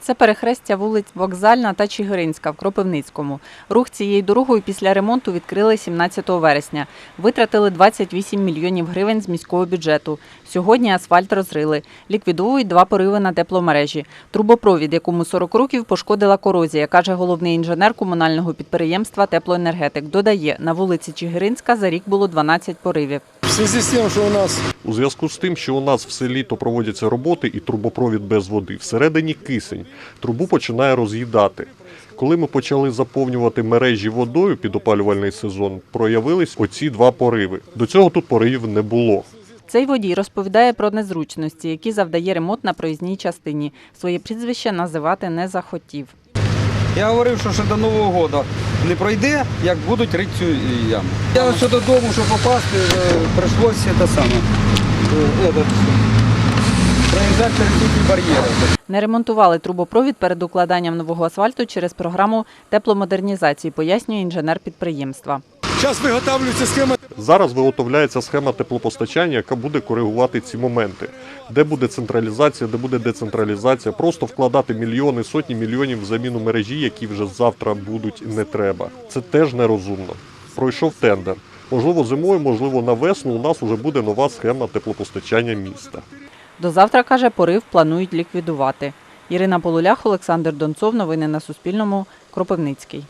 Це перехрестя вулиць Вокзальна та Чигиринська в Кропивницькому. Рух цією дорогою після ремонту відкрили 17 вересня. Витратили 28 мільйонів гривень з міського бюджету. Сьогодні асфальт розрили. Ліквідовують два пориви на тепломережі. Трубопровід, якому 40 років пошкодила корозія, каже головний інженер комунального підприємства Теплоенергетик. Додає, на вулиці Чигиринська за рік було 12 поривів. В связи з тим, що у нас У зв'язку з тим, що у нас все літо проводяться роботи і трубопровід без води, всередині кисень, трубу починає роз'їдати. Коли ми почали заповнювати мережі водою під опалювальний сезон, проявились оці два пориви. До цього тут поривів не було. Цей водій розповідає про незручності, які завдає ремонт на проїзній частині. Своє прізвище називати не захотів. Я говорив, що ще до Нового року не пройде, як будуть рити цю яму. Я ще додому, щоб попасти, е, прийшлося те саме. е, бар'єри. Не ремонтували трубопровід перед укладанням нового асфальту через програму тепломодернізації, пояснює інженер підприємства. Зараз виготовлюється схема. Зараз виготовляється схема теплопостачання, яка буде коригувати ці моменти. Де буде централізація, де буде децентралізація. Просто вкладати мільйони, сотні мільйонів в заміну мережі, які вже завтра будуть, не треба. Це теж нерозумно. Пройшов тендер. Можливо, зимою, можливо, на весну у нас вже буде нова схема теплопостачання міста. До завтра, каже, порив планують ліквідувати. Ірина Полулях, Олександр Донцов. Новини на Суспільному. Кропивницький.